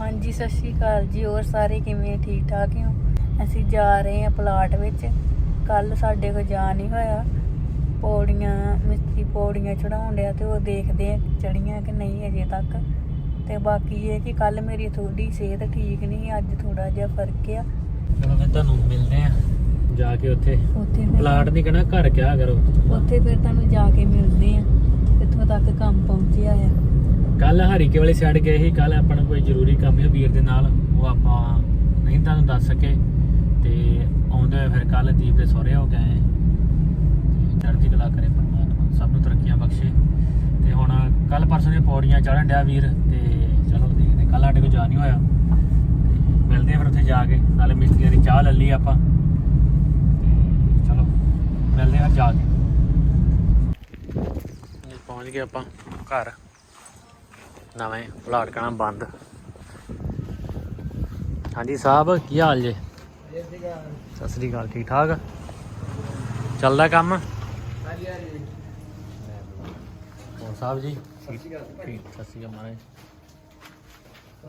ਹਾਂਜੀ ਸਤਿ ਸ਼੍ਰੀ ਅਕਾਲ ਜੀ। ਹੋਰ ਸਾਰੇ ਕਿਵੇਂ ਠੀਕ ਠਾਕ ਹੋ ਅਸੀਂ ਜਾ ਰਹੇ ਹਾਂ ਪਲਾਟ ਵਿੱਚ। ਕੱਲ ਸਾਡੇ ਕੋਲ ਜਾ ਨਹੀਂ ਹੋਇਆ। ਪੌੜੀਆਂ ਮਿਸਤਰੀ ਪੌੜੀਆਂ ਚੜਾਉਣ ਡਿਆ ਤੇ ਉਹ ਦੇਖਦੇ ਆ ਚੜੀਆਂ ਕਿ ਨਹੀਂ ਅਜੇ ਤੱਕ। ਤੇ ਬਾਕੀ ਇਹ ਕਿ ਕੱਲ ਮੇਰੀ ਥੋੜੀ ਸਿਹਤ ਠੀਕ ਨਹੀਂ ਅੱਜ ਥੋੜਾ ਜਿਹਾ ਫ਼ਰਕ ਆ। ਚਲੋ ਫਿਰ ਤੁਹਾਨੂੰ ਮਿਲਦੇ ਆ ਜਾ ਕੇ ਉੱਥੇ। ਉੱਥੇ ਫਿਰ ਪਲਾਟ ਨਹੀਂ ਕਹਣਾ ਘਰ ਕਿਆ ਕਰੋ। ਉੱਥੇ ਫਿਰ ਤੁਹਾਨੂੰ ਜਾ ਕੇ ਮਿਲਦੇ ਆ ਕਿੱਥੋਂ ਤੱਕ ਕੰਮ ਪਹੁੰਚਿਆ ਆ। ਕੱਲ ਹਰੀਕੇ ਵਾਲੀ ਸਾਈਡ ਗਏ ਸੀ ਕੱਲ ਆਪਾਂ ਨੂੰ ਕੋਈ ਜ਼ਰੂਰੀ ਕੰਮ ਹੈ ਵੀਰ ਦੇ ਨਾਲ, ਉਹ ਆਪਾਂ ਨਹੀਂ ਤੁਹਾਨੂੰ ਦੱਸ ਸਕੇ। ਤੇ ਆਉਂਦੇ ਹੋਏ ਫਿਰ ਕੱਲ ਦੀਪ ਦੇ ਸਹੁਰੇ ਹੋ ਗਏ ਤੇ ਚੜ੍ਹਦੀ ਕਲਾ ਕਰੇ ਪਰਮਾਤਮਾ, ਸਭ ਨੂੰ ਤਰੱਕੀਆਂ ਬਖਸ਼ੇ। ਤੇ ਹੁਣ ਕੱਲ ਪਰਸੋਂ ਦੀਆਂ ਪੌੜੀਆਂ ਚੜ੍ਹਨ ਡਿਆ ਵੀਰ, ਤੇ ਚਲੋ ਦੇਖਦੇ ਕੱਲ ਸਾਡੇ ਕੋਲ ਜਾ ਨਹੀਂ ਹੋਇਆ। ਤੇ ਮਿਲਦੇ ਆ ਫਿਰ ਉੱਥੇ ਜਾ ਕੇ, ਨਾਲੇ ਮਿਸਤਰੀਆਂ ਦੀ ਚਾਹ ਲੈ ਲਈ ਆਪਾਂ। ਤੇ ਚਲੋ, ਮਿਲਦੇ ਆ ਜਾ ਕੇ। ਪਹੁੰਚ ਗਏ ਆਪਾਂ ਘਰ। ਨਵੇਂ ਪਲਾਟ ਕਣਾ ਬੰਦ। ਹਾਂਜੀ ਸਾਹਿਬ ਕੀ ਹਾਲ ਜੇ? ਸਤਿ ਸ੍ਰੀ ਅਕਾਲ ਠੀਕ ਠਾਕ? ਚੱਲਦਾ ਕੰਮ? ਹੋਰ ਸਾਹਿਬ ਜੀ? ਸਤਿ ਸ੍ਰੀ ਅਕਾਲ ਮਹਾਰਾਜ।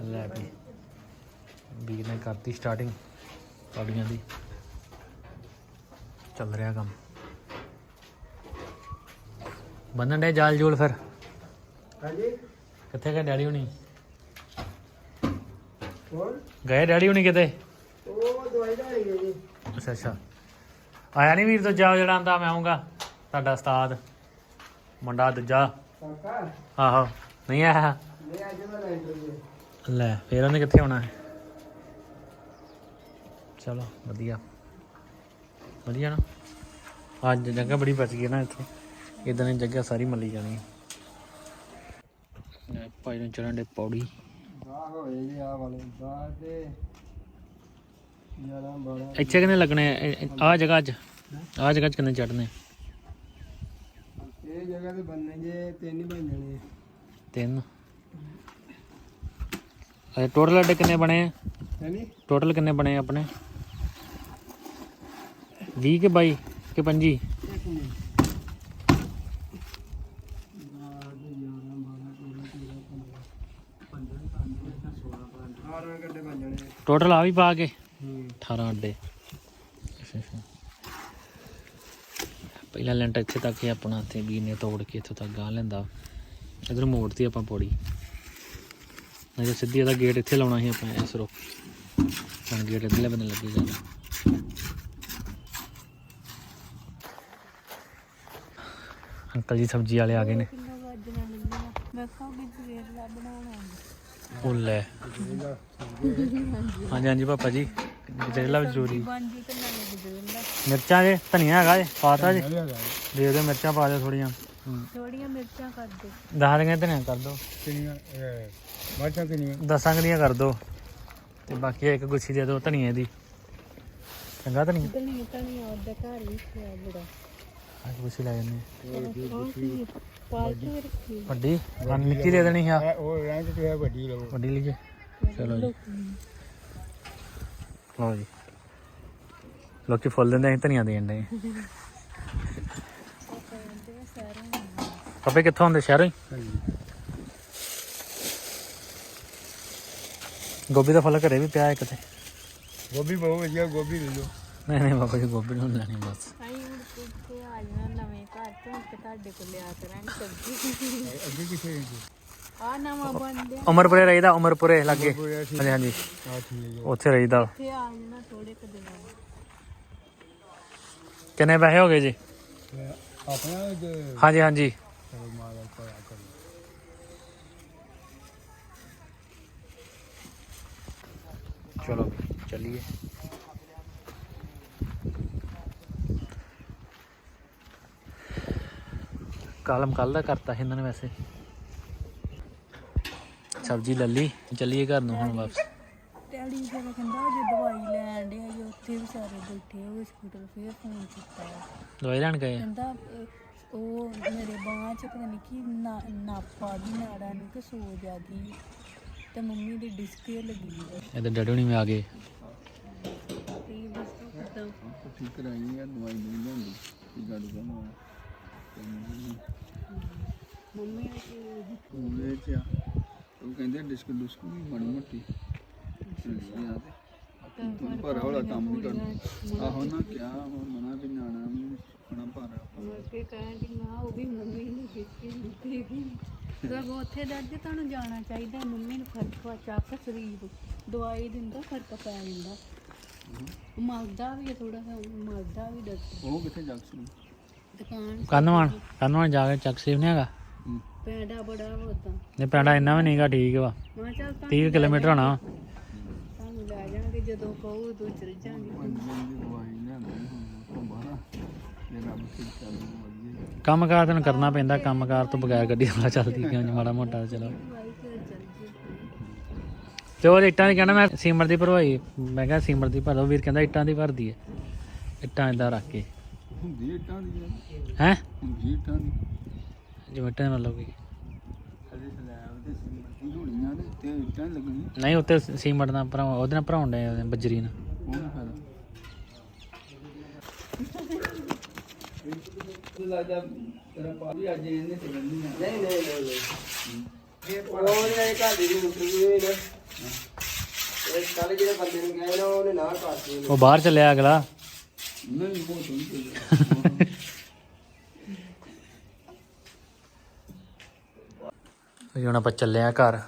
ਲੈ ਵੀ। ਵੀਰ ਨੇ ਕਰਤੀ ਸਟਾਰਟਿੰਗ ਪੌੜੀਆਂ ਦੀ। ਚੱਲ ਰਿਹਾ ਕੰਮ। ਬੰਨਣ ਦੇ ਜਾਲ ਜੂਲ ਫਿਰ? ਹਾਂਜੀ। ਕਿੱਥੇ ਗਏ ਡੈਡੀ ਹੁਣੀ? ਹੋਰ ਗਏ ਡੈਡੀ ਹੁਣੀ ਕਿਤੇ? ਉਹ ਦਵਾਈ ਦਾ ਲਈ ਜੀ। ਅੱਛਾ ਅੱਛਾ। ਆਇਆ ਨਹੀਂ ਵੀਰ ਦੂਜਾ ਜਿਹੜਾ ਆਂਦਾ ਮੈਂ ਆਉਂਗਾ ਤੁਹਾਡਾ ਉਸਤਾਦ ਮੁੰਡਾ ਦੂਜਾ। ਕਾਕਾ? ਆਹੋ ਨਹੀਂ ਆਇਆ? ਮੈਂ ਅੱਜ ਮੈਂ ਲੈ ਲਈ ਲੈ ਫੇਰ ਉਹਨੇ ਕਿੱਥੇ ਆਉਣਾ ਹੈ? ਚਲੋ ਵਧੀਆ। ਵਧੀਆ ਨਾ? ਅੱਜ ਜਗ੍ਹਾ ਬੜੀ ਬਚ ਗਈ ਨਾ ਇੱਥੇ। ਇਦਾਂ ਦੀ ਜਗ੍ਹਾ ਸਾਰੀ ਮੱਲੀ ਜਾਣੀ ਹੈ। ਭਾਈ ਨੂੰ ਚੜਨ ਦੇ ਪੌੜੀ। ਬਾਹ ਹੋਏ ਜੀ ਆ ਵਾਲੇ ਬਾਹ ਤੇ। ਜਰਾ ਬੜਾ ਇੱਥੇ ਕਿੰਨੇ ਲੱਗਣੇ ਆ? ਜਗ੍ਹਾ 'ਚ ਆ ਜਗ੍ਹਾ 'ਚ ਕਿੰਨੇ ਚੜਨੇ ਇਹ ਜਗ੍ਹਾ ਤੇ ਬੰਨੇ ਜੇ ਤਿੰਨ ਹੀ ਬਣ ਜਾਣੇ ਤਿੰਨ। ਅਰੇ ਟੋਟਲ ਅੱਡੇ ਕਿੰਨੇ ਬਣੇ ਆ? ਹੈਨੀ? ਟੋਟਲ ਕਿੰਨੇ ਬਣੇ ਆ ਆਪਣੇ? 20 ਕੇ 22 ਕਿ 25 ਇੱਕ ਮਿੰਟ ਬਾਹ ਤੇ 11 12 13 14 15 16 ਗੱਡੇ ਬਣ ਜਾਣੇ ਟੋਟਲ ਆ ਵੀ ਪਾ ਕੇ। ਹੂੰ। 18 ਅੱਡੇ। ਪਹਿਲਾ ਲੈਂਟ ਇੱਥੇ ਤੱਕ ਹੀ ਆਪਣਾ ਤੇ ਵੀ ਨੇ ਤੋੜ ਕੇ ਇੱਥੋਂ ਤੱਕ ਗਾਂ ਲੈਂਦਾ। ਇਧਰ ਮੋੜਤੀ ਆਪਾਂ ਪੌੜੀ। ਨਹੀਂ ਤਾਂ ਸਿੱਧੀ ਇਹਦਾ ਗੇਟ ਇੱਥੇ ਲਾਉਣਾ ਸੀ ਆਪਾਂ ਇਸ ਰੋ ਹੁਣ ਗੇਟ ਇੱਧਰਲੇ ਲੱਗੀ ਜਾਣਾ ਅੰਕਲ ਜੀ ਸਬਜ਼ੀ ਵਾਲੇ ਆ ਗਏ ਨੇ। ਮੈਂ ਕਿਹਾ ਵੀ ਸਵੇਰ ਦਾ ਬਣਾਉਣਾ ਉਹ ਲੈ ਹਾਂਜੀ ਹਾਂਜੀ ਪਾਪਾ ਜੀ ਗਜਰੇਲਾ ਵੀ ਜ਼ਰੂਰੀ। ਤੇ ਨਾਲੇ ਮਿਰਚਾਂ ਜੇ ਧਨੀਆ ਹੈਗਾ ਜੇ ਪਾਤਾ ਜੀ। ਦੇ ਦਿਓ ਮਿਰਚਾਂ ਪਾ ਦਿਓ ਥੋੜੀਆਂ ਥੋੜੀਆਂ ਮਿਰਚਾਂ ਕਰ ਦੇ ਦਸ ਦੀਆਂ ਧਨੀਆ ਕਰ ਦਿਓ। ਕਿੰਨੀਆਂ ਕਿੰਨੀਆਂ ਦਸਾਂ ਕੁ ਦੀਆਂ ਕਰ ਦਿਓ। ਤੇ ਬਾਕੀ ਇੱਕ ਗੁੱਛੀ ਦੇ ਦਿਓ ਧਨੀਏ ਦੀ। ਚੰਗਾ ਧਨੀਆ? ਧਨੀਆ ਧਨੀਆ ਉਹਦੇ ਘਰ ਵੀ ਖਿਆ ਬੜਾ। ਆ ਗੁੱਛੀ ਲੈ ਜਾਂਦੇ ਉਹ ਕੀ ਪਾਲਤੂ ਰੱਖੀ ਵੱਡੀ? ਹਾਂ ਨਿੱਕੀ ਦੇ ਦੇਣੀ ਆ। ਉਹ ਰੈਂਕ ਤੇ ਹੈ ਵੱਡੀ ਲਓ। ਵੱਡੀ ਲਈਏ। ਚਲੋ ਜੀ। ਲਓ ਜੀ। ਲੋਕੀ ਫੁੱਲ ਦਿੰਦੇ ਅਸੀਂ ਧਨੀਆ ਦੇਣ ਦੇ ਪਾਪੇ ਕਿੱਥੋਂ ਆਉਂਦੇ? ਸ਼ਹਿਰੋਂ ਹੀ? ਗੋਭੀ ਦਾ ਫੁੱਲ ਘਰੇ ਵੀ ਪਿਆ ਇੱਕ ਤੇ। ਗੋਭੀ ਬਹੁਤ ਵਧੀਆ ਗੋਭੀ ਲੈ ਲਓ। ਨਹੀਂ ਨਹੀਂ ਬਾਬਾ ਜੀ ਗੋਭੀ ਨੂੰ ਲੈਣੀ ਬਸ। ਆਈ ਹੁਣ ਕਿੱਥੇ ਆ ਜਾਣਾ ਨਵੇਂ ਘਰ ਤੋਂ ਕਿ ਤੁਹਾਡੇ ਕੋਲ ਲਿਆ ਕਰਾਂਗੇ ਸਬਜ਼ੀ। ਅੱਗੇ ਕਿੱਥੇ ਆ ਨਵਾਂ ਬਣ ਗਿਆ। ਉਮਰਪੁਰੇ ਰਹੀਦਾ ਉਮਰਪੁਰੇ ਲੱਗੇ। ਹਾਂਜੀ ਹਾਂਜੀ। ਉੱਥੇ ਰਹੀਦਾ। ਇੱਥੇ ਆ ਜਾਣਾ ਥੋੜੇ ਕੁ ਦਿਨਾਂ ਬਾਅਦ। ਕਿੰਨੇ ਪੈਸੇ ਹੋ ਗਏ ਜੀ? ਆਪਣਾ ਹਾਂਜੀ ਹਾਂਜੀ। ਚਲੋ ਚੱਲੀਏ। ਕਾਲਮ ਕੱਲ ਦਾ ਕਰਤਾ ਸੀ ਇਹਨਾਂ ਨੇ ਵੈਸੇ। ਸਬਜ਼ੀ ਲੱਲੀ ਚੱਲੀਏ ਘਰ ਨੂੰ ਹੁਣ ਵਾਪਸ। ਡੈਡੀ ਜਿਹੜਾ ਕਹਿੰਦਾ ਜੇ ਦਵਾਈ ਲੈਣ ਦੇ ਜੀ ਉੱਥੇ ਵੀ ਸਾਰੇ ਬੈਠੇ ਹੋ ਹਸਪੀਟਲ ਫੇਰ ਫੋਨ ਕੀਤਾ ਦਵਾਈ ਲੈਣ ਗਏ? ਕਹਿੰਦਾ ਉਹ ਮੇਰੇ ਬਾਹਾਂ 'ਚ ਪਤਾ ਨਹੀਂ ਕੀ ਨਾ- ਨਾਪਾ ਦੀ ਨਾੜਾ ਨੂੰ ਕਿ ਸੋ ਜਾਦੀ ਤੇ ਮੰਮੀ ਦੀ ਡਿਸਕ ਹੀ ਲੱਗੀ ਹੈ ਇਹਦੇ ਡੈਡੀ ਹੁਣੀ ਵੀ ਆ ਗਏ। ਤੇ ਡਿਸਕ ਖਤਮ ਠੀਕ ਕਰਾਈ ਆ ਦਵਾਈ ਨਹੀਂ ਜਾਂਦੀ ਕੀ ਗੱਲ ਕਰਨਾ ਮੰਮੀ ਉਹਦੇ ਚ ਆ। ਉਹ ਕਹਿੰਦੇ ਡਿਸਕ ਡੁਸਕ ਵੀ ਮਾੜੀ ਮੋਟੀ। ਤੂੰ ਪਰ ਹੌਲਾ ਕੰਮ ਵੀ ਕਰਨਾ। ਆਹੋ ਨਾ ਕਿਆ ਉਹ ਮਨਾ ਵੀ ਨਾਣਾ ਵੀ ਖਾਣਾ ਪਰ ਕੇ ਕਹਿੰਦੀ ਮਾਂ ਉਹ ਵੀ ਮੰਮੀ ਨੂੰ ਦਿੱਤੀ ਦਿੱਤੀ ਸਭ ਉੱਥੇ ਦੱਜ ਤੁਹਾਨੂੰ ਜਾਣਾ ਚਾਹੀਦਾ ਮੰਮੀ ਨੂੰ ਫ਼ਰਕ ਵਾ ਚੱਕ ਸਰੀਰ ਦਵਾਈ ਦਿੰਦਾ ਫ਼ਰਕ ਪੈ ਜਾਂਦਾ। ਮਲਦਾ ਵੀ ਥੋੜਾ ਜਿਹਾ ਮਲਦਾ ਵੀ ਡਾਕਟਰ ਉਹ ਕਿੱਥੇ ਦੁਕਾਨ। ਕੰਨਵਾਨ ਕੰਨਵਾਨ ਜਾ ਕੇ ਚੱਕ ਸੇਵ ਨਹੀਂ ਹੈਗਾ? ਹੂੰ ਪੈਂਡਾ ਬੜਾ ਹੋਤਾ ਨਹੀਂ ਪੈਂਡਾ ਇੰਨਾ ਵੀ ਨਹੀਂਗਾ ਠੀਕ ਵਾ। ਮੈਂ ਕਿਹਾ ਚੱਲ 30 ਕਿਲੋਮੀਟਰ ਹੋਣਾ। ਤੁਹਾਨੂੰ ਲੈ ਜਾਣਗੇ ਜਦੋਂ ਕਹੋ ਚਲ ਜਾਾਂਗੇ ਜੇ ਕੰਮਕਾਰ ਤੈਨੂੰ ਕਰਨਾ ਪੈਂਦਾ ਕੰਮਕਾਰ ਤੋਂ ਬਗੈਰ ਗੱਡੀ ਵਾਲਾ ਚੱਲਦੀ ਕਿਉਂ ਨੀ ਮਾੜਾ ਮੋਟਾ ਚਲੋ। ਤੇ ਜੀ ਉਹ ਇੱਟਾਂ ਦੀ ਕਹਿੰਦਾ ਮੈਂ ਸੀਮਰ ਦੀ ਭਰਵਾਈ ਮੈਂ ਕਿਹਾ ਸੀਮਰ ਦੀ ਭਰ ਵੀਰ ਕਹਿੰਦਾ ਇੱਟਾਂ ਦੀ ਭਰਦੀ ਹੈ ਇੱਟਾਂ ਇਦਾਂ ਰੱਖ ਕੇ। ਹੁੰਦੀ ਇੱਟਾਂ ਦੀ ਯਾਰ, ਹੈ? ਹੁੰਦੀ ਇੱਟਾਂ ਦੀ। ਜਿਵੇਂ ਇੱਟਾਂ ਮਤਲਬ ਕਿ ਅਜੇ ਸਲੈਬ ਤੇ ਸਿੰਮਤੀ ਹੋਣੀਆਂ ਤੇ ਤੇ ਇੱਟਾਂ ਹੀ ਲੱਗਣੀਆਂ ਨਹੀਂ ਉੱਤੇ ਸੀਮਟ ਨਾਲ ਭਰਾ ਉਹਦੇ ਨਾਲ ਭਰਾਉਣ ਦੇ ਬੱਜਰੀ ਨਾਲ। ਉਹ ਨਹੀਂ ਫਾਇਦਾ ਲੱਗਦਾ ਤੇਰਾ ਪਾ ਵੀ ਅੱਜ ਇਹਨੇ ਤੇ ਨਹੀਂ ਨਹੀਂ ਨਹੀਂ ਨਹੀਂ ਉਹ ਨੇ ਘਰ ਦੀ ਇੰਟਰਵਿਊ ਨਾ ਇਹ ਕੱਲ ਜਿਹੜੇ ਬੰਦੇ ਨੂੰ ਗਏ ਨਾ ਉਹਨੇ ਨਾ ਕਰਤੀ। ਉਹ ਬਾਹਰ ਚੱਲਿਆ ਅਗਲਾ। ਨਹੀਂ ਉਹ ਤੋਂ ਨਹੀਂ ਵੀ ਹੁਣ ਆਪਾਂ ਚੱਲੇ ਆ ਘਰ।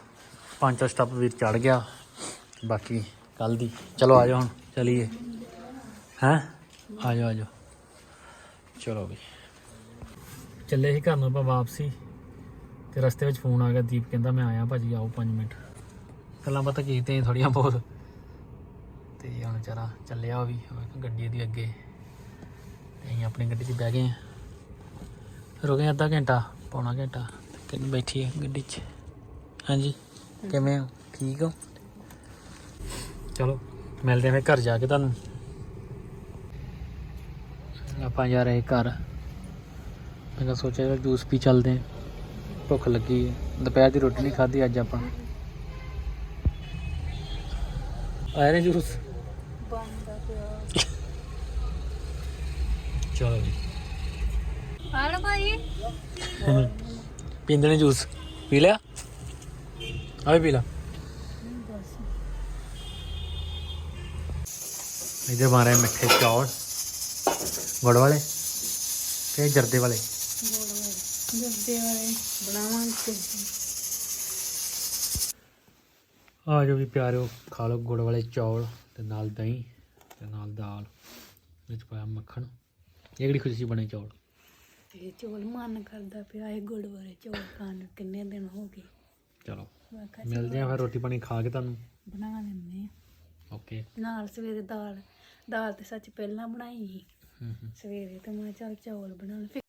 ਪੰਜ ਸਟੈਪ ਵੀਰ ਚੜ ਗਿਆ। ਬਾਕੀ ਕੱਲ ਦੀ। ਚਲੋ ਆ ਜਾਓ ਹੁਣ, ਚਲੀਏ। ਹੈਂ? ਆ ਜਾਓ ਆ ਜਾਓ। ਚਲੋ ਵੀ। ਚੱਲੇ ਸੀ ਘਰ ਨੂੰ ਆਪਾਂ ਵਾਪਸੀ। ਤੇ ਰਸਤੇ ਵਿੱਚ ਫੋਨ ਆ ਗਿਆ। ਦੀਪ ਕਹਿੰਦਾ ਮੈਂ ਆਇਆ, ਭਾਜੀ ਆਓ 5 ਮਿੰਟ। ਗੱਲਾਂ ਬਾਤਾਂ ਕੀਤੇ ਥੋੜੀਆਂ ਬਹੁਤ। ਤੇ ਹੁਣ ਵਿਚਾਰਾ ਚੱਲਿਆ ਉਹ ਵੀ। ਉਹ ਗੱਡੀ ਦੀ ਅੱਗੇ। ਅਸੀਂ ਆਪਣੀ ਗੱਡੀ 'ਚ ਬਹਿ ਗਏ ਹਾਂ। ਰੁਕੇ ਅੱਧਾ ਘੰਟਾ, ਪੌਣਾ ਘੰਟਾ ਕਿੰਨੀ ਬੈਠੀ ਹੈ ਗੱਡੀ 'ਚ। ਹਾਂਜੀ, ਕਿਵੇਂ ਹੋ? ਠੀਕ ਹੋ? ਚਲੋ, ਮਿਲਦੇ ਹਾਂ ਫਿਰ ਘਰ ਜਾ ਕੇ ਤੁਹਾਨੂੰ। ਆਪਾਂ ਜਾ ਰਹੇ ਘਰ। ਮੈਂ ਕਿਹਾ ਸੋਚਿਆ ਜੂਸ ਪੀ ਚੱਲਦੇ ਭੁੱਖ ਲੱਗੀ ਹੈ। ਦੁਪਹਿਰ ਦੀ ਰੋਟੀ ਨਹੀਂ ਖਾਧੀ ਅੱਜ ਆਪਾਂ। ਆਇਆ ਨੇ ਜੂਸ ਬੰਦਾ ਪਿਆ ਚਲੋ ਜੀ। ਹਾਲ ਭਾਈ। ਪੀਂਦੇ ਨੇ ਜੂਸ। ਪੀ ਲਿਆ? ਆ ਵੀ ਪੀ ਲਾ। ਇਧਰ ਮਾਰੇ ਮਿੱਠੇ ਚੌਲ। ਗੁੜ ਵਾਲੇ ਤੇ ਜਰਦੇ ਵਾਲੇ। ਜੱਦੇ ਵਾਲੇ ਬਣਾਵਾਂਗੇ ਆ ਜੋ ਵੀ ਪਿਆਰਿਓ ਖਾ ਲਓ ਗੁੜ ਵਾਲੇ ਚੌਲ ਤੇ ਨਾਲ ਦਹੀਂ ਤੇ ਨਾਲ ਦਾਲ ਵਿੱਚ ਪਾਇਆ ਮੱਖਣ। ਇਹ ਕਿਹੜੀ ਖੁਸ਼ੀ ਬਣੇ ਚੌਲ? ਤੇ ਚੌਲ ਮਨ ਕਰਦਾ ਪਿਆ ਇਹ ਗੁੜ ਵਾਲੇ ਚੌਲ ਖਾਣ ਨੂੰ ਕਿੰਨੇ ਦਿਨ ਹੋ ਗਏ। ਚਲੋ ਮੈਂ ਕਿਹਾ ਮਿਲਦੇ ਆ ਫਿਰ ਰੋਟੀ ਪਾਣੀ ਖਾ ਕੇ ਤੁਹਾਨੂੰ। ਬਣਾ ਲੈਂਦੇ ਆ। ਓਕੇ। ਨਾਲ ਸਵੇਰੇ ਦਾਲ ਦਾਲ ਤੇ ਸੱਚ ਪਹਿਲਾਂ ਬਣਾਈ ਸੀ। ਸਵੇਰੇ ਤੇ ਮੈਂ ਕਿਹਾ ਚੱਲ ਚੌਲ ਬਣਾ ਲੈ।